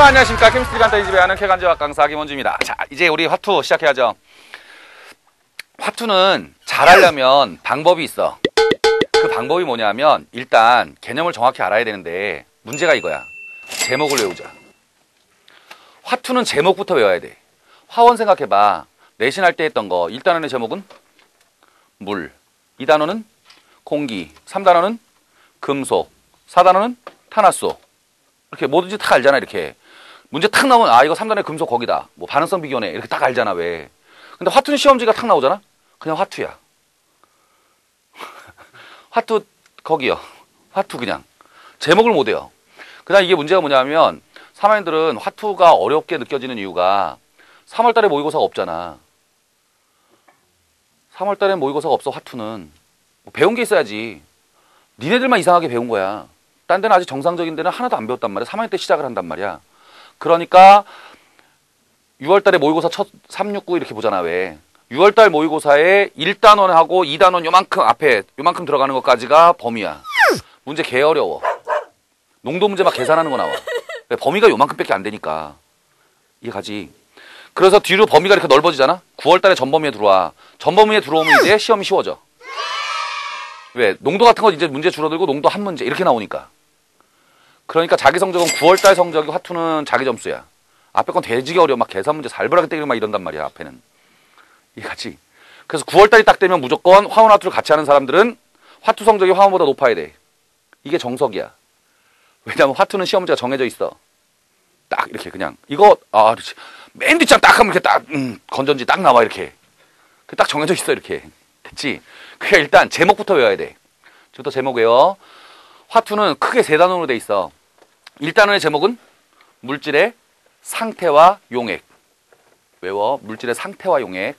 여러분 안녕하십니까? 케미스트리 간단히 지배하는 캐간지학 강사 김원주입니다. 자 이제 우리 화투 시작해야죠. 화투는 잘하려면 방법이 있어. 그 방법이 뭐냐면 일단 개념을 정확히 알아야 되는데 문제가 이거야. 제목을 외우자. 화투는 제목부터 외워야 돼. 화원 생각해봐. 내신할 때 했던 거. 1단원의 제목은? 물. 2단원은? 공기. 3단원은? 금속. 4단원은? 탄화수. 이렇게 뭐든지 다 알잖아 이렇게 문제 탁 나오면 아 이거 3단의 금속 거기다. 뭐 반응성 비교네 이렇게 딱 알잖아 왜. 근데 화투는 시험지가 탁 나오잖아? 그냥 화투야. 화투 거기요. 화투 그냥. 제목을 못 외요 그다음 이게 문제가 뭐냐면 사마인들은 화투가 어렵게 느껴지는 이유가 3월달에 모의고사가 없잖아. 3월달에 모의고사가 없어 화투는. 뭐 배운 게 있어야지. 니네들만 이상하게 배운 거야. 딴 데는 아직 정상적인 데는 하나도 안 배웠단 말이야. 3학년 때 시작을 한단 말이야 그러니까 6월 달에 모의고사 첫 369 이렇게 보잖아 왜. 6월 달 모의고사에 1단원하고 2단원 요만큼 앞에 요만큼 들어가는 것까지가 범위야. 문제 개 어려워. 농도 문제 막 계산하는 거 나와. 범위가 요만큼밖에 안 되니까. 이해 가지? 그래서 뒤로 범위가 이렇게 넓어지잖아? 9월 달에 전범위에 들어와. 전범위에 들어오면 이제 시험이 쉬워져. 왜? 농도 같은 건 이제 문제 줄어들고 농도 한 문제. 이렇게 나오니까 그러니까 자기 성적은 9월달 성적이 화투는 자기 점수야. 앞에 건 돼지기 어려워. 막 계산 문제 살벌하게 때리고 막 이런단 말이야 앞에는. 이해가지 그래서 9월달이 딱 되면 무조건 화원 화투를 같이 하는 사람들은 화투 성적이 화원보다 높아야 돼. 이게 정석이야. 왜냐면 화투는 시험 문제가 정해져 있어. 딱 이렇게 그냥. 이거 아 그렇지. 맨 뒷장 딱 하면 이렇게 딱 음, 건전지 딱 나와 이렇게. 딱 정해져 있어 이렇게. 됐지? 그게 일단 제목부터 외워야 돼. 지금부터 제목 외워. 화투는 크게 세 단원으로 돼 있어 1단원의 제목은 물질의 상태와 용액. 외워. 물질의 상태와 용액.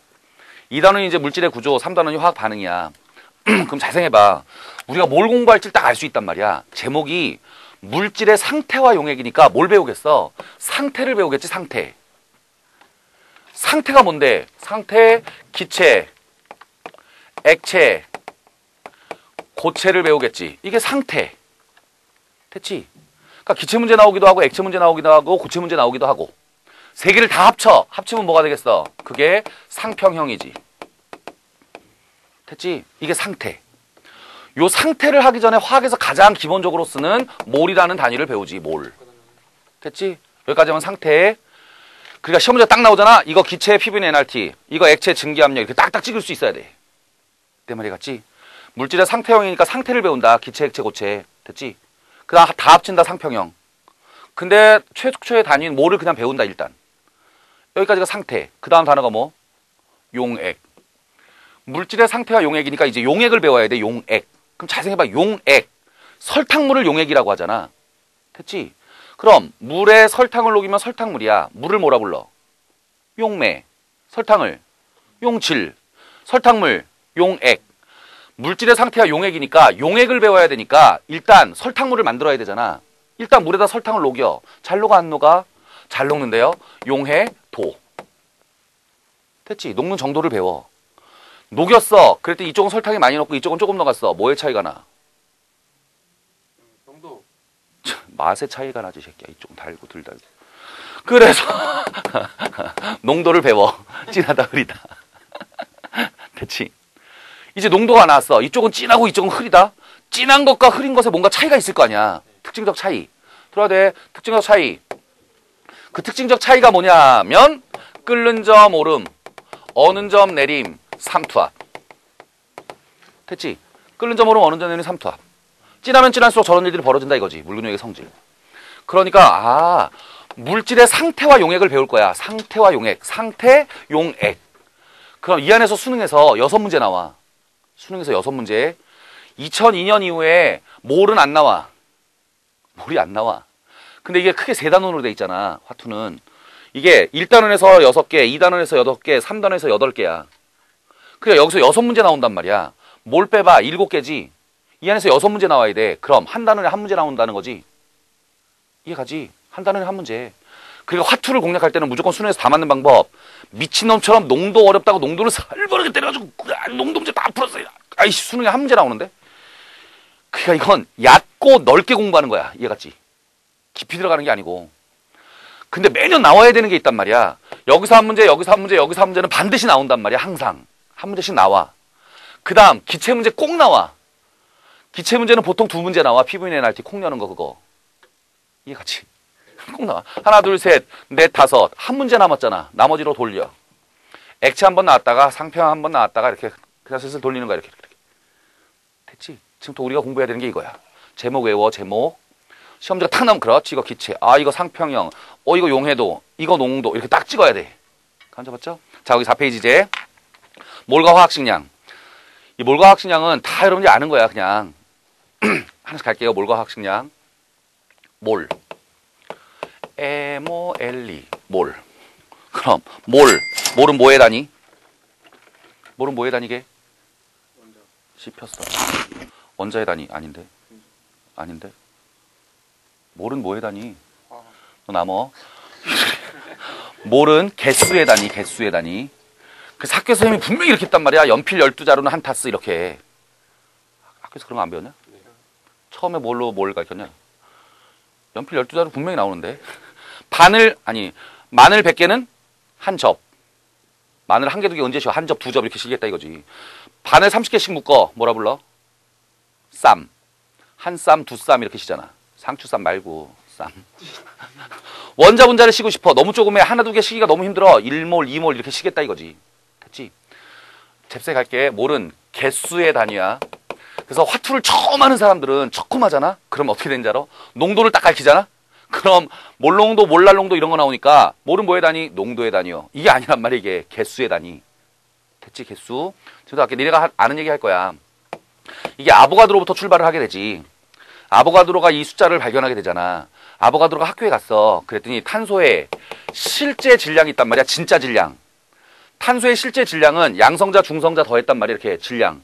2단원이 이제 물질의 구조 3단원이 화학 반응이야. 그럼 자생해봐. 우리가 뭘 공부할지 딱 알 수 있단 말이야. 제목이 물질의 상태와 용액이니까 뭘 배우겠어? 상태를 배우겠지 상태. 상태가 뭔데? 상태 기체 액체 고체를 배우겠지. 이게 상태. 됐지 그러니까 기체 문제 나오기도 하고 액체 문제 나오기도 하고 고체 문제 나오기도 하고 세 개를 다 합쳐. 합치면 뭐가 되겠어? 그게 상평형이지. 됐지? 이게 상태. 요 상태를 하기 전에 화학에서 가장 기본적으로 쓰는 몰이라는 단위를 배우지 몰. 됐지? 여기까지 하면 상태. 그러니까 시험 문제 딱 나오잖아. 이거 기체 PVN NRT 이거 액체 증기압력 이렇게 딱딱 찍을 수 있어야 돼. 내 말이 같지? 물질의 상태형이니까 상태를 배운다. 기체 액체 고체. 됐지 그 다음 다 합친다 상평형. 근데 최초의 단위는 뭐를 그냥 배운다 일단? 여기까지가 상태. 그 다음 단어가 뭐? 용액. 물질의 상태와 용액이니까 이제 용액을 배워야 돼 용액. 그럼 잘 생각해봐 용액. 설탕물을 용액이라고 하잖아. 됐지? 그럼 물에 설탕을 녹이면 설탕물이야. 물을 뭐라 불러? 용매. 설탕을. 용질. 설탕물. 용액 물질의 상태가 용액이니까 용액을 배워야 되니까 일단 설탕물을 만들어야 되잖아. 일단 물에다 설탕을 녹여. 잘 녹아 안 녹아? 잘 녹는데요. 용해 도. 됐지? 녹는 정도를 배워. 녹였어. 그랬더니 이쪽은 설탕이 많이 녹고 이쪽은 조금 녹았어. 뭐의 차이가 나? 정도. 맛의 차이가 나지 새끼야. 이쪽은 달고 덜 달고. 그래서 농도를 배워. 진하다 흐리다. 됐지? 이제 농도가 나왔어. 이쪽은 진하고 이쪽은 흐리다. 진한 것과 흐린 것에 뭔가 차이가 있을 거 아니야. 특징적 차이. 들어야 돼. 특징적 차이. 그 특징적 차이가 뭐냐면 끓는 점 오름, 어는 점 내림, 삼투압. 됐지? 끓는 점 오름, 어는 점 내림, 삼투압. 진하면 진할수록 저런 일들이 벌어진다 이거지. 물근육의 성질. 그러니까 아 물질의 상태와 용액을 배울 거야. 상태와 용액. 상태, 용액. 그럼 이 안에서 수능에서 여섯 문제 나와. 수능에서 여섯 문제. 2002년 이후에 몰은 안 나와. 몰이 안 나와. 근데 이게 크게 세 단원으로 돼 있잖아 화투는. 이게 1단원에서 6개 2단원에서 8개 3단원에서 8개야. 그러니까 여기서 여섯 문제 나온단 말이야. 몰 빼봐 7개지. 이 안에서 여섯 문제 나와야 돼. 그럼 한 단원에 한 문제 나온다는 거지. 이해가지? 한 단원에 한 문제 그리고 화투를 공략할 때는 무조건 수능에서 다 맞는 방법 미친놈처럼 농도 어렵다고 농도를 살벌하게 때려가지고 농도 문제 다 풀었어요 아이씨 수능에 한 문제 나오는데 그러니까 이건 얕고 넓게 공부하는 거야 이해갔지 깊이 들어가는 게 아니고 근데 매년 나와야 되는 게 있단 말이야. 여기서 한 문제, 여기서 한 문제, 여기서 한 문제는 반드시 나온단 말이야. 항상. 한 문제씩 나와. 그 다음, 기체 문제 꼭 나와. 기체 문제는 보통 두 문제 나와. 피부인 NRT 콩 여는 거 그거. 같이. 꼭 나와. 하나, 둘, 셋, 넷, 다섯. 한 문제 남았잖아. 나머지로 돌려. 액체 한 번 나왔다가 상평 한 번 나왔다가 이렇게 그냥 슬슬 돌리는 거야. 이렇게, 이렇게. 됐지? 지금 또 우리가 공부해야 되는 게 이거야. 제목 외워, 제목. 시험 문제가 탁 나오면 그렇지. 이거 기체. 아, 이거 상평형. 어, 이거 용해도. 이거 농도. 이렇게 딱 찍어야 돼. 감 잡았죠? 자, 여기 4페이지제. 몰과 화학식량. 이 몰과 화학식량은 다 여러분들이 아는 거야, 그냥. 하나씩 갈게요. 몰과 화학식량. 몰. MOLE. 몰. 그럼, 몰. 몰은 뭐에 다니? 몰은 뭐에 다니게? 씹혔어. 원자에 다니? 아닌데. 아닌데. 몰은 뭐에 다니? 너 남어. 몰은 개수에 다니, 개수에 다니. 그 학교 선생님이 분명히 이렇게 했단 말이야. 연필 12자루는 한 타스 이렇게. 학교에서 그런 거 안 배웠냐? 처음에 뭘로 뭘 가르쳤냐? 연필 12자루 분명히 나오는데. 바늘, 아니, 마늘 100개는 한 접. 마늘 한 개, 두 개 언제 쉬어? 한 접, 두 접 이렇게 시겠다 이거지. 바늘 30개씩 묶어. 뭐라 불러? 쌈. 한 쌈, 두 쌈 이렇게 시잖아. 상추쌈 말고 쌈. 원자 분자를 시고 싶어. 너무 조금해. 하나 두개 시기가 너무 힘들어. 1몰, 2몰 이렇게 시겠다 이거지. 됐지? 잽세 갈게. 몰은 개수의 단위야. 그래서 화투를 처음 하는 사람들은 처음 하잖아? 그럼 어떻게 되는지 알아? 농도를 딱 가르치잖아? 그럼 몰농도, 몰랄농도 이런 거 나오니까 몰은 뭐의 단위? 농도의 단위요. 이게 아니란 말이야 이게. 개수의 단위. 됐지 개수? 지금도 아까 니네가 하- 아는 얘기 할 거야. 이게 아보가드로부터 출발을 하게 되지. 아보가드로가 이 숫자를 발견하게 되잖아. 아보가드로가 학교에 갔어. 그랬더니 탄소의 실제 질량이 있단 말이야. 진짜 질량. 탄소의 실제 질량은 양성자, 중성자 더했단 말이야. 이렇게 질량.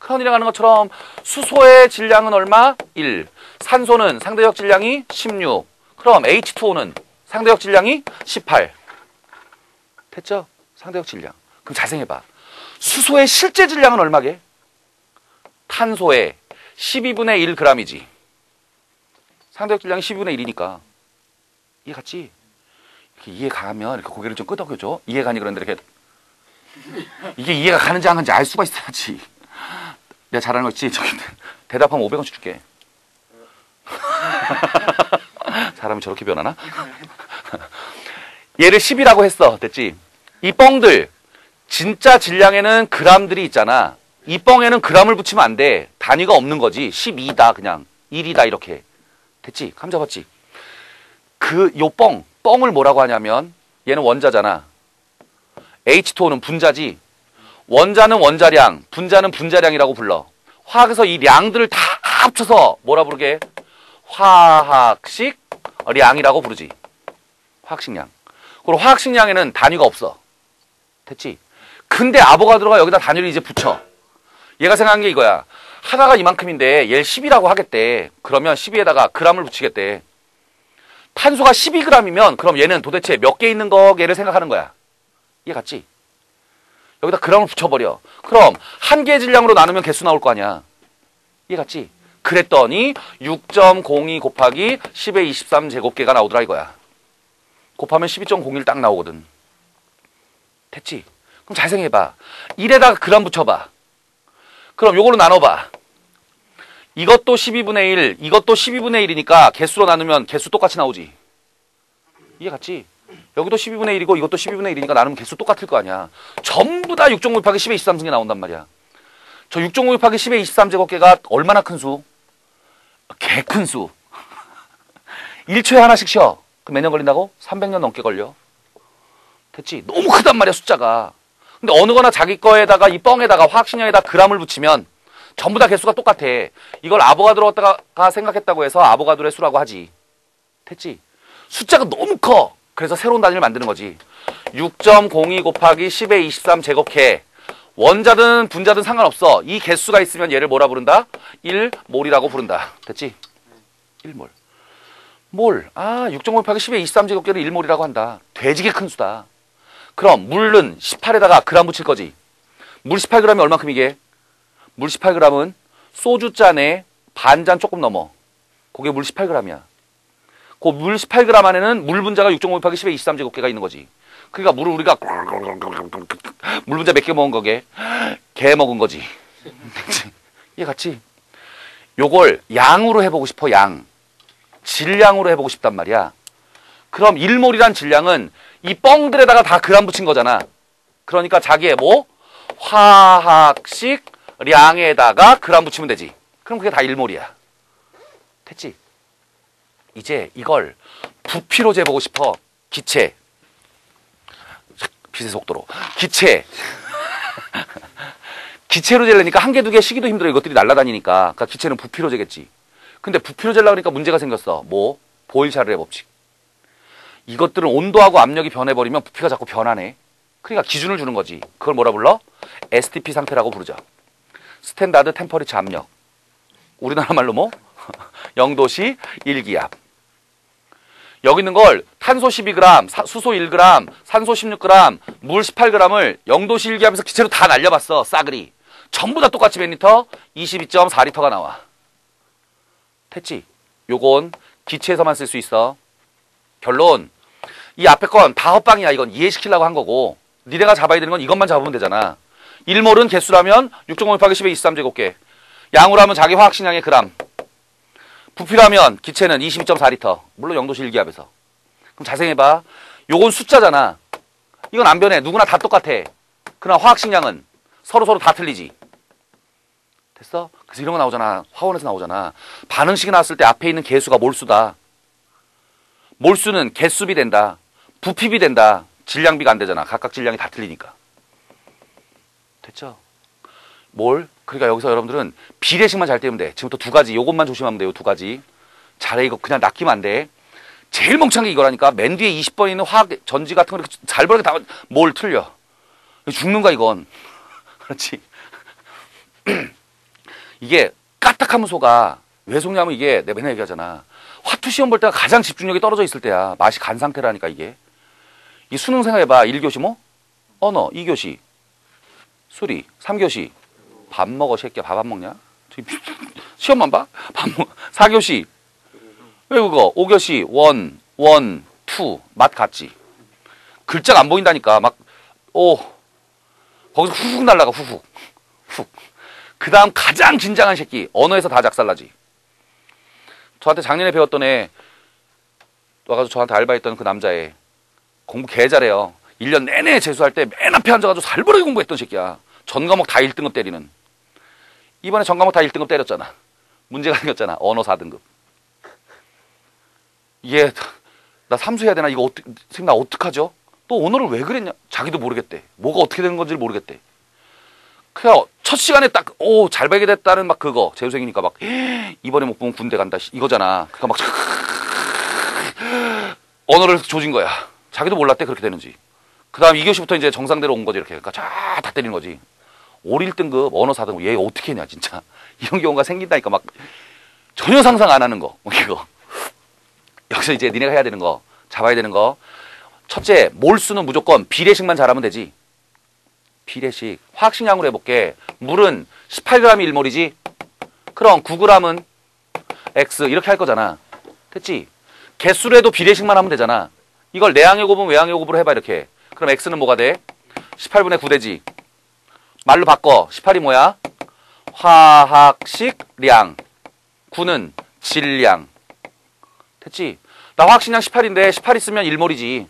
그람. 돼지게 조그마잖아. 이걸 어떻게 잴 수가 없어. 그래서 새로운 걸 만들지. 그게 뭐야? 뻥. 뻥을 하나 만들어. 얘를 얼마로 하자? 12로 하자. 됐지? 저만큼을 12로 하자. 그리고 얘를 11로 해서 상대적 질량들을 재지. 크라운이랑 하는 것처럼 수소의 질량은 얼마? 1. 산소는 상대적 질량이 16. 그럼 H2O는 상대적 질량이 18. 됐죠? 상대적 질량. 그럼 자생해봐. 수소의 실제 질량은 얼마게? 탄소의 12분의 1g이지. 상대적 질량이 12분의 1이니까. 이해 갔지? 이렇게 이해 가면 이렇게 고개를 좀 끄덕여줘. 이해 가니 그런데 이렇게 이게 이해가 가는지 안 가는지 알 수가 있어야지. 내가 잘하는 거 있지? 저기 대답하면 500원씩 줄게. 사람이 저렇게 변하나? 얘를 10이라고 했어. 됐지? 이 뻥들 진짜 질량에는 그람들이 있잖아. 이 뻥에는 그람을 붙이면 안 돼. 단위가 없는 거지. 12다 그냥. 1이다 이렇게. 됐지? 감 잡았지? 그 요 뻥, 뻥을 뭐라고 하냐면 얘는 원자잖아. H2O는 분자지. 원자는 원자량, 분자는 분자량이라고 불러. 화학에서 이 량들을 다 합쳐서 뭐라 부르게? 화학식 량이라고 부르지. 화학식 량. 그리고 화학식 량에는 단위가 없어. 됐지? 근데 아보가드로가 여기다 단위를 이제 붙여. 얘가 생각한 게 이거야. 하나가 이만큼인데 얘를 10이라고 하겠대. 그러면 12에다가 그람을 붙이겠대. 탄소가 12g이면 그럼 얘는 도대체 몇 개 있는 거얘를 생각하는 거야. 이해 갔지? 여기다 그람을 붙여버려. 그럼 한 개의 질량으로 나누면 개수 나올 거 아니야. 이해 갔지? 그랬더니 6.02 곱하기 10의 23 제곱계가 나오더라 이거야. 곱하면 12.01 딱 나오거든. 됐지? 그럼 잘 생각해봐. 1에다가 그람 붙여봐. 그럼 요걸로 나눠봐. 이것도 12분의 1, 이것도 12분의 1이니까 개수로 나누면 개수 똑같이 나오지. 이해 갔지? 여기도 12분의 1이고 이것도 12분의 1이니까 나누면 개수 똑같을 거 아니야. 전부 다6.5 곱하기 10의 23승이 나온단 말이야. 저6.5 곱하기 10의 23제곱계가 얼마나 큰 수? 개 큰 수. 1초에 하나씩 쉬어. 그럼 몇 년 걸린다고? 300년 넘게 걸려. 됐지? 너무 크단 말이야, 숫자가. 근데 어느 거나 자기 거에다가 이 뻥에다가 화학식량에다 그람을 붙이면 전부 다 개수가 똑같아. 이걸 아보가드로가 생각했다고 해서 아보가드로의 수라고 하지. 됐지? 숫자가 너무 커. 그래서 새로운 단위를 만드는 거지. 6.02 곱하기 10의 23 제곱해. 원자든 분자든 상관없어. 이 개수가 있으면 얘를 뭐라 부른다? 1몰이라고 부른다. 됐지? 1몰. 몰. 아, 6.5 곱하기 10의 23 제곱계를 1몰이라고 한다. 돼지게 큰 수다. 그럼 물은 18에다가 그람 붙일 거지. 물 18g이 얼마큼 이게? 물 18g은 소주 잔에 반 잔 조금 넘어. 그게 물 18g이야. 그 물 18g 안에는 물 분자가 6.5 곱하기 10의 23제곱계가 있는 거지. 그러니까 물을 우리가 물 분자 몇 개 먹은 거게? 개 먹은 거지. 이해 같이? 요걸 양으로 해보고 싶어, 양. 질량으로 해보고 싶단 말이야. 그럼 1몰이란 질량은 이 뻥들에다가 다 그람 붙인 거잖아. 그러니까 자기의 뭐? 화학식 량에다가 그람 붙이면 되지. 그럼 그게 다 1몰이야. 됐지? 이제 이걸 부피로 재보고 싶어. 기체. 빛의 속도로. 기체. 기체로 재려니까 한 개, 두 개 시기도 힘들어. 이것들이 날아다니니까. 그러니까 기체는 부피로 재겠지. 근데 부피로 재려고 하니까 문제가 생겼어. 뭐? 보일 샤르의 법칙. 이것들은 온도하고 압력이 변해버리면 부피가 자꾸 변하네. 그러니까 기준을 주는 거지. 그걸 뭐라 불러? STP 상태라고 부르죠. 스탠다드 템퍼리처 압력. 우리나라 말로 뭐? 0도시 1기압. 여기 있는 걸 탄소 12g, 사, 수소 1g, 산소 16g, 물 18g을 0도시 1기압에서 기체로 다 날려봤어. 싸그리. 전부 다 똑같이 몇 리터? 22.4리터가 나와. 됐지? 요건 기체에서만 쓸 수 있어. 결론. 이 앞에 건 다 헛방이야. 이건 이해시키려고 한 거고. 니네가 잡아야 되는 건 이것만 잡으면 되잖아. 1몰은 개수라면 6.5 곱하기 10의 23제곱계. 양으로 하면 자기 화학식량의 그람. 부피라면 기체는 22.4리터. 물론 0도시 1기압에서. 그럼 자세히 해봐. 요건 숫자잖아. 이건 안 변해. 누구나 다 똑같아. 그러나 화학식량은 서로서로 다 틀리지. 됐어? 그래서 이런 거 나오잖아. 화원에서 나오잖아. 반응식이 나왔을 때 앞에 있는 개수가 몰수다. 몰수는 개수비 된다. 부피비 된다. 질량비가 안 되잖아. 각각 질량이 다 틀리니까. 됐죠? 뭘? 그러니까 여기서 여러분들은 비례식만 잘 떼면 돼. 지금부터 두 가지. 요것만 조심하면 돼요. 두 가지. 잘해. 이거 그냥 낚이면 안 돼. 제일 멍청한 게 이거라니까. 맨 뒤에 20번 있는 화학 전지 같은 거 이렇게 잘 버리게 다, 뭘 틀려. 죽는 거야, 이건. 그렇지. 이게 까딱하면소가 왜 속냐면 이게 내가 맨날 얘기하잖아. 화투 시험 볼 때가 가장 집중력이 떨어져 있을 때야. 맛이 간 상태라니까 이게. 이 수능 생각해봐. 1교시 뭐? 언어. 2교시. 수리. 3교시. 밥 먹어 새끼야. 밥 안 먹냐? 시험만 봐? 밥 먹. 4교시. 왜 그거? 5교시. 원, 원, 투. 맛 같지. 글자가 안 보인다니까. 막 오. 거기서 후훅 날라가 후훅. 훅. 그 다음 가장 진장한 새끼. 언어에서 다 작살나지. 저한테 작년에 배웠던 애 와가지고 저한테 알바했던 그 남자애 공부 개 잘해요. 1년 내내 재수할 때 맨 앞에 앉아가지고 살벌하게 공부했던 새끼야. 전 과목 다 1등급 때리는. 이번에 전 과목 다 1등급 때렸잖아. 문제가 생겼잖아. 언어 4등급. 얘, 나 삼수해야 되나? 이거 어떻게, 나 어떡하죠? 또 언어를 왜 그랬냐? 자기도 모르겠대. 뭐가 어떻게 되는 건지를 모르겠대. 그냥 첫 시간에 딱, 오, 잘 발견됐다는 막 그거. 재수생이니까 막, 이번에 못 보면 군대 간다. 이거잖아. 그니까 막, 언어를 조진 거야. 자기도 몰랐대, 그렇게 되는지. 그 다음 2교시부터 이제 정상대로 온 거지, 이렇게. 그러니까 쫙 다 때리는 거지. 5, 1등급, 언어 4등급, 얘 어떻게 했냐, 진짜. 이런 경우가 생긴다니까 막, 전혀 상상 안 하는 거. 뭐 이거. 여기서 이제 니네가 해야 되는 거, 잡아야 되는 거. 첫째, 몰수는 무조건 비례식만 잘하면 되지. 비례식. 화학식량으로 해볼게. 물은 18g 1몰이지? 그럼 9g은 X 이렇게 할 거잖아. 됐지? 개수로 해도 비례식만 하면 되잖아. 이걸 내항의 곱은 외항의 곱으로 해봐 이렇게. 그럼 X는 뭐가 돼? 18분의 9대지. 말로 바꿔. 18이 뭐야? 화학식량. 9는 질량. 됐지? 나 화학식량 18인데 18 있으면 1몰이지.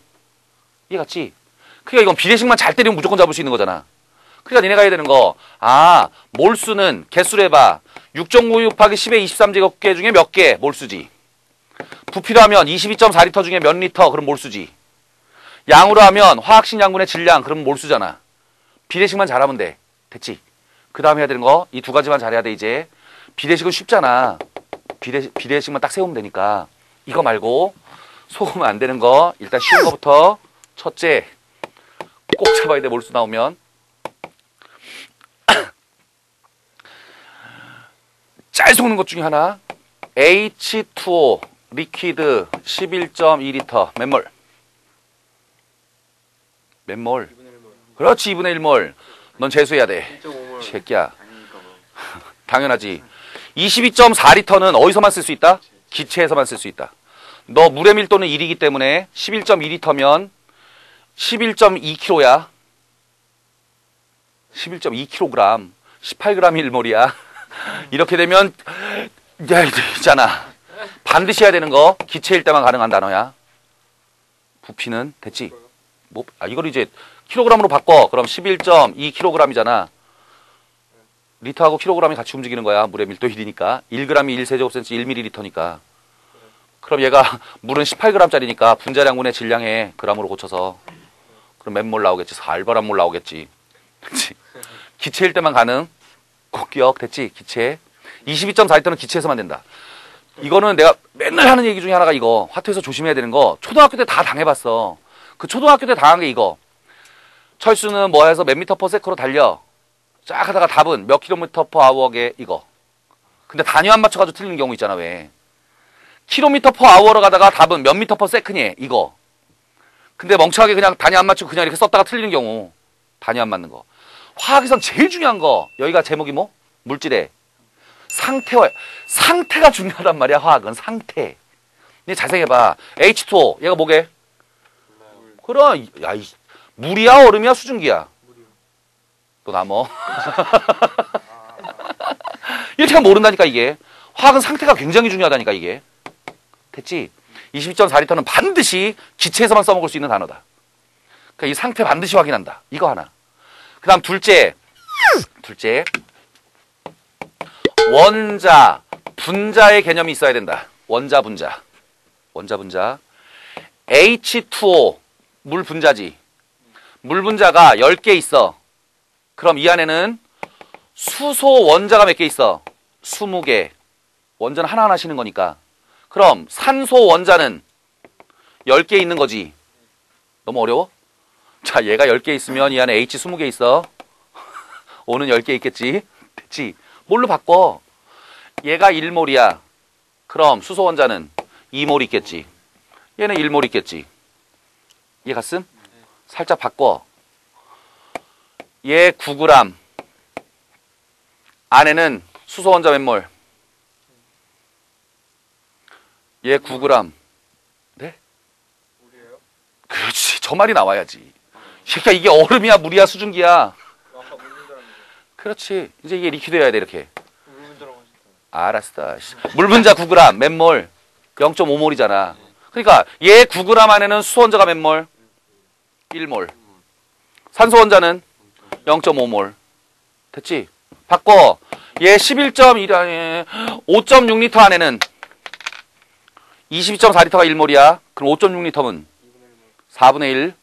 이해갔지? 그러니까 이건 비례식만 잘 때리면 무조건 잡을 수 있는 거잖아. 그러니까 니네가 해야 되는 거, 아, 몰수는 개수로 해봐. 6.5 곱하기 10의 23제곱계 중에 몇 개? 몰수지. 부피로 하면 22.4리터 중에 몇 리터? 그럼 몰수지. 양으로 하면 화학식 양분의 질량, 그럼 몰수잖아. 비례식만 잘하면 돼. 됐지? 그 다음에 해야 되는 거, 이 두 가지만 잘해야 돼, 이제. 비례식은 쉽잖아. 비례, 비례식만 딱 세우면 되니까. 이거 말고, 속으면 안 되는 거, 일단 쉬운 거부터. 첫째, 잡아야 돼 몰수 나오면 짤 속는 것 중에 하나 H2O 리퀴드 11.2리터 몇몰 몇몰 그렇지 2분의 1몰 넌 재수해야 돼. 1.5몰 새끼야. 뭐. 당연하지. 22.4리터는 어디서만 쓸 수 있다? 기체에서만 쓸 수 있다. 너 물의 밀도는 1이기 때문에 11.2리터면 11.2kg야. 11.2kg 18g 1몰이야. 이렇게 되면 야 있잖아. 반드시 해야 되는 거 기체일 때만 가능한 단어야. 부피는 됐지? 뭐, 아, 이걸 이제 킬로그램으로 바꿔 그럼 11.2kg이잖아 리터하고 킬로그램이 같이 움직이는 거야 물의 밀도 1이니까 1g이 1세제곱센치 1ml니까 그럼 얘가 물은 18g짜리니까 분자량분의 질량에 g으로 고쳐서 그럼 몇 몰 나오겠지? 4알바란 몰 나오겠지. 그치? 기체일 때만 가능. 꼭 기억 됐지? 기체. 22.4리터는 기체에서만 된다. 이거는 내가 맨날 하는 얘기 중에 하나가 이거. 화투에서 조심해야 되는 거. 초등학교 때 다 당해봤어. 그 초등학교 때 당한 게 이거. 철수는 뭐 해서 몇 미터 퍼 세크로 달려. 쫙 하다가 답은 몇 킬로미터 퍼 아워게 이거. 근데 단위 안 맞춰가지고 틀리는 경우 있잖아, 왜. 킬로미터 퍼 아워로 가다가 답은 몇 미터 퍼 세크니 이거. 근데 멍청하게 그냥 단위 안 맞추고 그냥 이렇게 썼다가 틀리는 경우 단위 안 맞는 거 화학에선 제일 중요한 거 여기가 제목이 뭐? 물질의 상태와 상태가 중요하단 말이야 화학은 상태 니 자세히 해봐 H2O 얘가 뭐게? 그럼 야, 이, 물이야 얼음이야 수증기야? 또 나뭐 이렇게 하면 모른다니까 이게 화학은 상태가 굉장히 중요하다니까 이게 됐지? 22.4리터는 반드시 기체에서만 써먹을 수 있는 단어다. 그러니까 이 상태 반드시 확인한다. 이거 하나. 그 다음 둘째. 둘째. 원자, 분자의 개념이 있어야 된다. 원자, 분자. 원자, 분자. H2O, 물 분자지. 물 분자가 10개 있어. 그럼 이 안에는 수소 원자가 몇 개 있어? 20개. 원자는 하나하나 쉬는 거니까. 그럼 산소 원자는 10개 있는 거지. 너무 어려워? 자, 얘가 10개 있으면 이 안에 H 20개 있어. O는 10개 있겠지. 됐지. 뭘로 바꿔? 얘가 1몰이야. 그럼 수소 원자는 2몰 있겠지. 얘는 1몰 있겠지. 이해 갔음? 살짝 바꿔. 얘 9g. 안에는 수소 원자 몇 몰? 얘 9g. 네? 물이에요? 그렇지. 저 말이 나와야지. 새끼야 이게 얼음이야 물이야 수증기야. 그렇지. 이제 이게 리퀴드여야 돼 이렇게. 알았어. 씨. 물 분자 9g 몇 몰? 0.5몰이잖아. 그러니까 얘 9g 안에는 수소 원자가 몇 몰? 1몰. 산소 원자는 0.5몰. 됐지? 바꿔. 얘 11.1 아니 5.6리터 안에는 22.4리터가 1몰이야. 그럼 5.6리터면 4분의 1.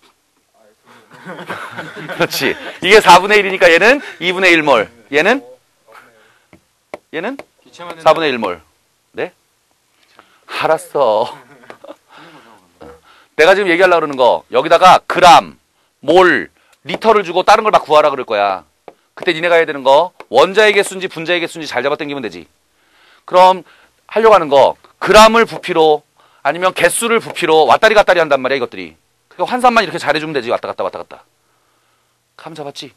그렇지. 이게 4분의 1이니까 얘는 2분의 1몰. 얘는 얘는 기체만 4분의 1몰. 네? 알았어. 내가 지금 얘기하려고 그러는 거 여기다가 그람, 몰, 리터를 주고 다른 걸 막 구하라 그럴 거야. 그때 니네가 해야 되는 거 원자의 개수인지 분자의 개수인지 잘 잡아 당기면 되지. 그럼 하려고 하는 거 그람을 부피로 아니면 개수를 부피로 왔다리 갔다리 한단 말이야 이것들이. 그러니까 환산만 이렇게 잘해주면 되지 왔다 갔다 왔다 갔다. 감 잡았지?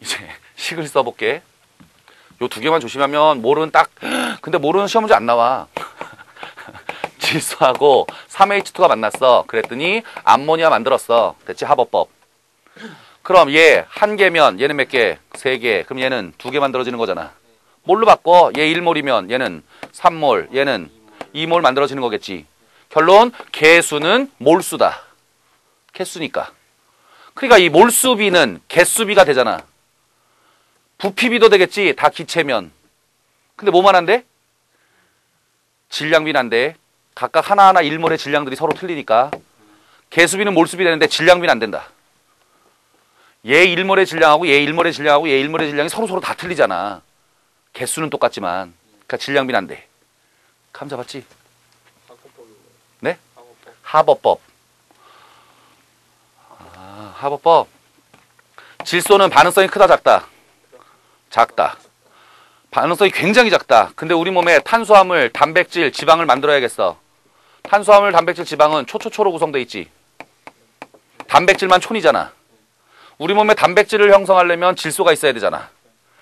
이제 식을 써볼게. 요 두 개만 조심하면 몰은 딱 근데 몰은 시험 문제 안 나와. 질소하고 3H2가 만났어. 그랬더니 암모니아 만들었어. 됐지? 합어법. 그럼 얘 한 개면 얘는 몇 개? 세 개. 그럼 얘는 두 개 만들어지는 거잖아. 뭘로 바꿔? 얘 1몰이면 얘는 3몰, 얘는 2몰 만들어지는 거겠지. 결론 개수는 몰수다. 개수니까. 그러니까 이 몰수비는 개수비가 되잖아. 부피비도 되겠지. 다 기체면. 근데 뭐만 한데? 질량비는 안 돼. 각각 하나하나 1몰의 질량들이 서로 틀리니까. 개수비는 몰수비 되는데 질량비는 안 된다. 얘 1몰의 질량하고 얘 1몰의 질량하고 얘 1몰의 질량이 서로 서로 다 틀리잖아. 개수는 똑같지만. 그러니까 질량비는 안 돼. 감 잡았지? 네? 합어법. 아, 하버법. 질소는 반응성이 크다 작다. 작다. 반응성이 굉장히 작다. 근데 우리 몸에 탄수화물, 단백질, 지방을 만들어야겠어. 탄수화물, 단백질, 지방은 초초초로 구성돼 있지. 단백질만 촌이잖아. 우리 몸에 단백질을 형성하려면 질소가 있어야 되잖아.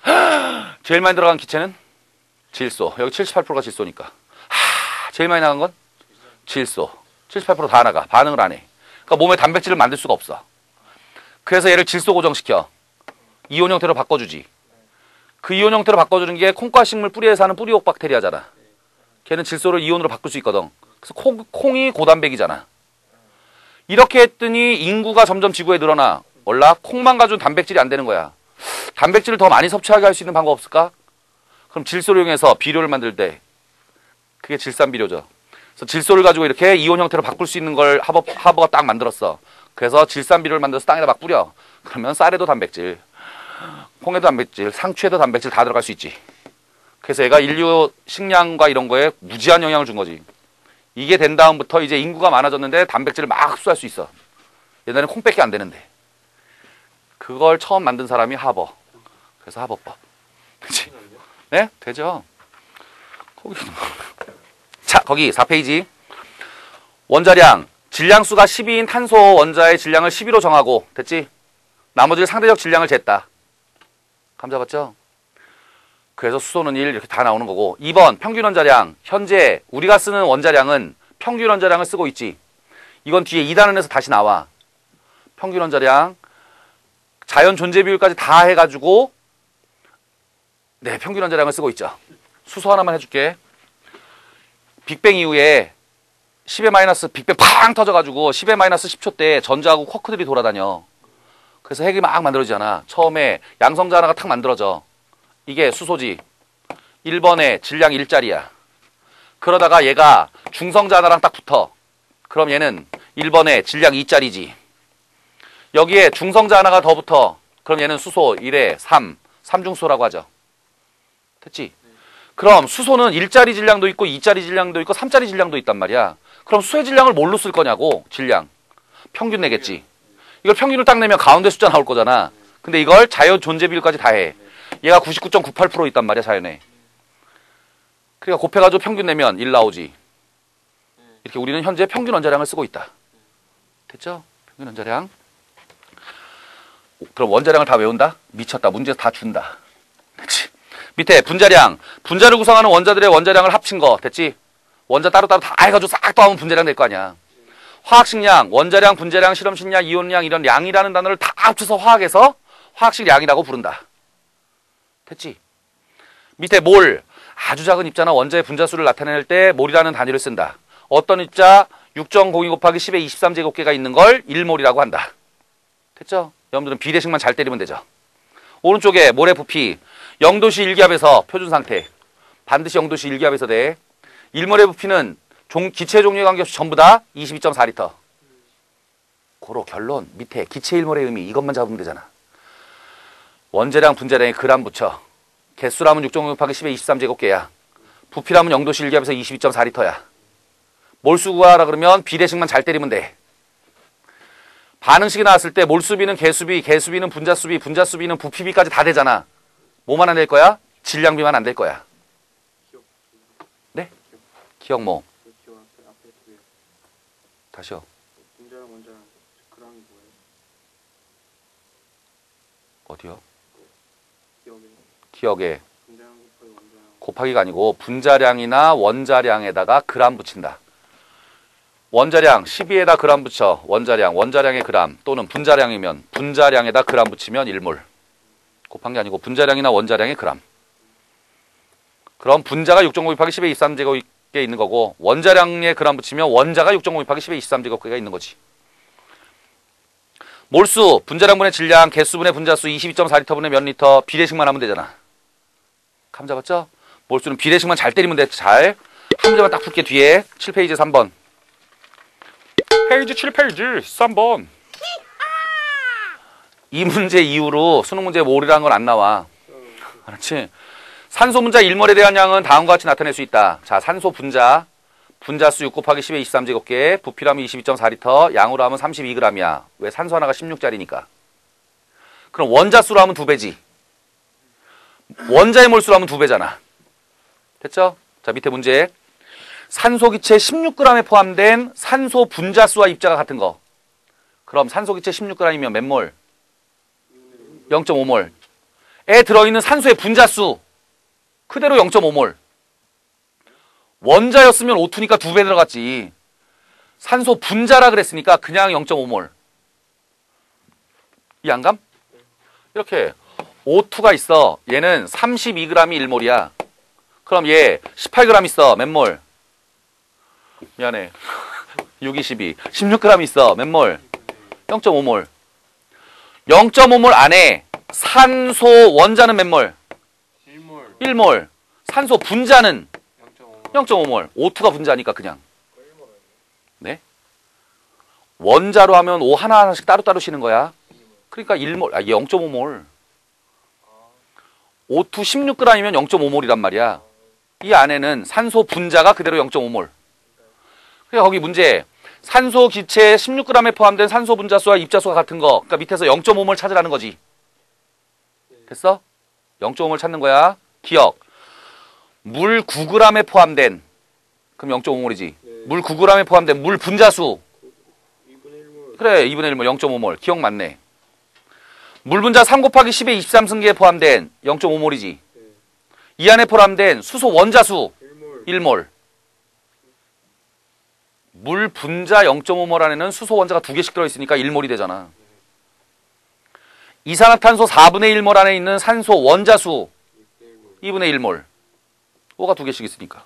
제일 많이 들어간 기체는 질소. 여기 78%가 질소니까. 하, 제일 많이 나간 건 질소. 78%다 나가. 반응을 안 해. 그러니까 몸에 단백질을 만들 수가 없어. 그래서 얘를 질소 고정시켜. 이온 형태로 바꿔주지. 그 이온 형태로 바꿔주는 게 콩과 식물 뿌리에 사는 뿌리옥 박테리아잖아. 걔는 질소를 이온으로 바꿀 수 있거든. 그래서 콩, 콩이 고단백이잖아. 이렇게 했더니 인구가 점점 지구에 늘어나. 올라 콩만 가지고 단백질이 안 되는 거야. 단백질을 더 많이 섭취하게 할 수 있는 방법 없을까? 그럼 질소를 이용해서 비료를 만들 때 그게 질산 비료죠. 그래서 질소를 가지고 이렇게 이온 형태로 바꿀 수 있는 걸 하버, 하버가 딱 만들었어. 그래서 질산 비료를 만들어서 땅에다 막 뿌려. 그러면 쌀에도 단백질, 콩에도 단백질, 상추에도 단백질 다 들어갈 수 있지. 그래서 얘가 인류 식량과 이런 거에 무지한 영향을 준 거지. 이게 된 다음부터 이제 인구가 많아졌는데 단백질을 막 흡수할 수 있어. 옛날에는 콩밖에 안 되는데. 그걸 처음 만든 사람이 하버. 그래서 하버법. 그치? 네? 되죠. 거기. 자, 거기 4페이지. 원자량. 질량수가 12인 탄소 원자의 질량을 12로 정하고, 됐지? 나머지 상대적 질량을 쟀다. 감 잡았죠? 그래서 수소는 1 이렇게 다 나오는 거고. 2번 평균 원자량. 현재 우리가 쓰는 원자량은 평균 원자량을 쓰고 있지. 이건 뒤에 2단원에서 다시 나와. 평균 원자량. 자연 존재 비율까지 다 해가지고 네 평균 원자량을 쓰고 있죠. 수소 하나만 해줄게. 빅뱅 이후에 10의 마이너스 빅뱅 팡 터져가지고 10의 마이너스 10초 때 전자하고 쿼크들이 돌아다녀 그래서 핵이 막 만들어지잖아 처음에 양성자 하나가 탁 만들어져 이게 수소지. 1번에 질량 1짜리야. 그러다가 얘가 중성자 하나랑 딱 붙어. 그럼 얘는 1번에 질량 2짜리지. 여기에 중성자 하나가 더 붙어. 그럼 얘는 수소 1에 3. 3중수소라고 하죠. 됐지? 그럼 수소는 1짜리 질량도 있고 2짜리 질량도 있고 3짜리 질량도 있단 말이야. 그럼 수의 질량을 뭘로 쓸 거냐고. 질량. 평균 내겠지. 이걸 평균을 딱 내면 가운데 숫자 나올 거잖아. 근데 이걸 자연 존재 비율까지 다 해. 얘가 99.98% 있단 말이야 자연에. 그러니까 곱해가지고 평균 내면 1 나오지. 이렇게 우리는 현재 평균 원자량을 쓰고 있다. 됐죠? 평균 원자량. 그럼 원자량을 다 외운다? 미쳤다. 문제 다 준다. 됐지? 밑에 분자량. 분자를 구성하는 원자들의 원자량을 합친 거. 됐지? 원자 따로따로 다 해가지고 싹 더하면 분자량 될 거 아니야. 화학식량, 원자량, 분자량, 실험식량, 이온량 이런 양이라는 단어를 다 합쳐서 화학에서 화학식량이라고 부른다. 됐지? 밑에 몰 아주 작은 입자나 원자의 분자수를 나타낼 때 몰이라는 단위를 쓴다. 어떤 입자 6.02 곱하기 10의 23제곱계가 있는 걸 1몰이라고 한다. 됐죠? 여러분들은 비례식만 잘 때리면 되죠. 오른쪽에 몰의 부피 0도씨 일기압에서 표준 상태 반드시 0도씨 일기압에서 돼. 1몰의 부피는 종, 기체 종류에 관계없이 전부 다 22.4리터. 고로 결론 밑에 기체 1몰의 의미 이것만 잡으면 되잖아. 원자량 분자량에 그람 붙여. 개수라면 6.5 곱하기 10의 23제곱계야. 부피라면 0도씨 일기압에서 22.4리터야. 몰수 구하라 그러면 비례식만 잘 때리면 돼. 반응식이 나왔을 때 몰수비는 개수비, 개수비는 분자수비, 분자수비는 부피비까지 다 되잖아. 뭐만 안 될 거야? 질량비만 안 될 거야. 네? 기억 뭐? 그 기억 앞에 앞에 두 개. 다시요. 분자랑 원자랑 그랑이 뭐예요? 어디요? 기억에 기억에 곱하기 곱하기가 아니고 분자량이나 원자량에다가 그람 붙인다. 원자량 12에다 그람 붙여 원자량 원자량의 그람 또는 분자량이면 분자량에다 그람 붙이면 1몰 곱한 게 아니고 분자량이나 원자량의 그람 그럼 분자가 6.5 곱하기 10의 23제곱 계 있는 거고 원자량에 그람 붙이면 원자가 6.5 곱하기 10의 23제곱계가 있는 거지 몰수 분자량분의 질량 개수분의 분자수 22.4리터분의 몇 리터 비례식만 하면 되잖아 감 잡았죠? 몰수는 비례식만 잘 때리면 돼. 잘. 한 문제만 딱 풀게 뒤에 7페이지 3번. 페이지 7페이지 3번. 이 문제 이후로 수능 문제에 몰이라는 건 안 나와. 알았지? 산소 분자 1몰에 대한 양은 다음과 같이 나타낼 수 있다. 자, 산소 분자 분자수 6 곱하기 10의 23 제곱계, 부피라면 22.4리터, 양으로 하면 32g이야. 왜? 산소 하나가 16짜리니까. 그럼 원자수로 하면 2배지. 원자의 몰수로 하면 2배잖아. 됐죠? 자, 밑에 문제. 산소 기체 16g에 포함된 산소 분자수와 입자가 같은 거. 그럼 산소 기체 16g이면 몇 몰? 0.5몰. 에 들어있는 산소의 분자수 그대로 0.5몰. 원자였으면 O2니까 두 배 들어갔지. 산소 분자라 그랬으니까 그냥 0.5몰. 이 안감? 이렇게 O2가 있어. 얘는 32g이 1몰이야. 그럼 얘 18g 있어. 몇 몰? 미안해. 6, 22. 16g 있어. 몇 몰? 0.5몰. 0.5몰 안에 산소 원자는 몇 몰? 1몰 1몰. 산소 분자는 0.5몰 0.5몰. O2가 분자니까 그냥. 네? 원자로 하면 O 하나하나씩 따로따로 쉬는 거야. 그러니까 1몰, 아, 0.5몰. O2 16g이면 0.5몰이란 말이야. 이 안에는 산소 분자가 그대로 0.5몰. 그러니까 거기 문제. 산소 기체 16g에 포함된 산소 분자수와 입자수가 같은 거. 그러니까 밑에서 0.5몰 찾으라는 거지. 됐어? 0.5몰 찾는 거야. 기억. 물 9g에 포함된 그럼 0.5몰이지. 물 9g에 포함된 물 분자수. 2분의 1몰 그래, 2분의 1몰 0.5몰. 기억 맞네. 물 분자 3 곱하기 10의 23승기에 포함된 0.5몰이지. 이 안에 포함된 수소 원자수 1몰 1몰. 물 분자 0.5몰 안에는 수소 원자가 두 개씩 들어있으니까 1몰이 되잖아. 이산화탄소 4분의 1몰 안에 있는 산소 원자수 2분의 1몰. O가 두 개씩 있으니까.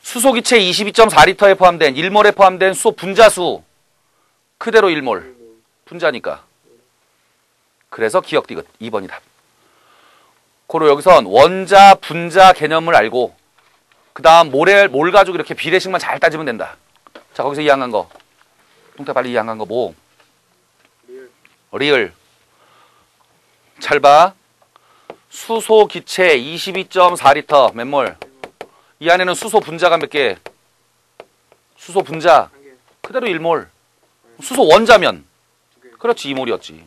수소기체 22.4리터에 포함된 1몰에 포함된 수소 분자수 그대로 1몰. 분자니까. 그래서 기억 디귿 2번이 답. 고로 여기선 원자 분자 개념을 알고 그 다음 몰에 몰 가지고 이렇게 비례식만 잘 따지면 된다. 자 거기서 이해한 거. 동태 빨리 이해한 거 뭐? 리얼 리을. 잘 봐. 수소 기체 22.4리터 몇 몰? 이 안에는 수소 분자가 몇 개? 수소 분자 1개 그대로 1몰. 수소 원자면 2개 그렇지 2몰이었지.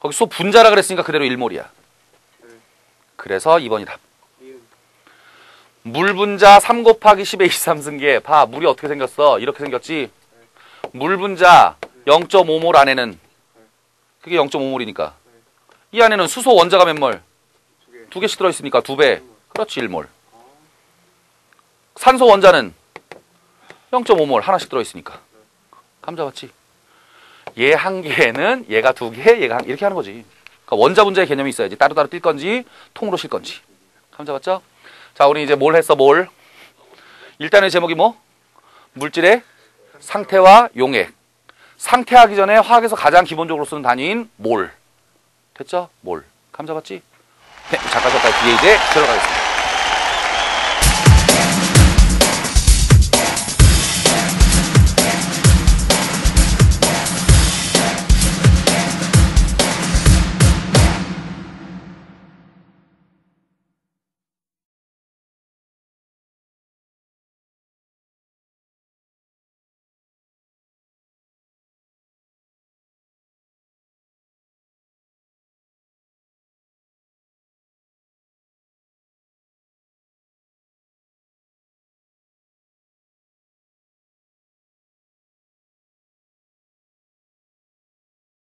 거기 수소 분자라 그랬으니까 그대로 1몰이야. 네. 그래서 2번이 답. 리은 물 분자 3 곱하기 10의 23승계. 봐, 물이 어떻게 생겼어? 이렇게 생겼지? 물 분자 0.5몰 안에는 그게 0.5몰이니까. 이 안에는 수소 원자가 몇 몰? 2개 두 개씩 들어있으니까 두 배. 그렇지, 1몰. 산소 원자는 0.5몰 하나씩 들어있으니까. 감 잡았지? 얘 한 개는 얘가 두 개, 얘가 한 이렇게 하는 거지. 그러니까 원자 분자의 개념이 있어야지. 따로따로 뛸 건지 통으로 실 건지. 감 잡았죠? 자, 우리 이제 뭘 했어? 뭘? 일단의 제목이 뭐? 물질의 상태와 용액. 상태하기 전에 화학에서 가장 기본적으로 쓰는 단위인 몰. 됐죠? 몰. 감 잡았지? 네, 잠깐 잠깐 뒤에 이제 들어가겠습니다.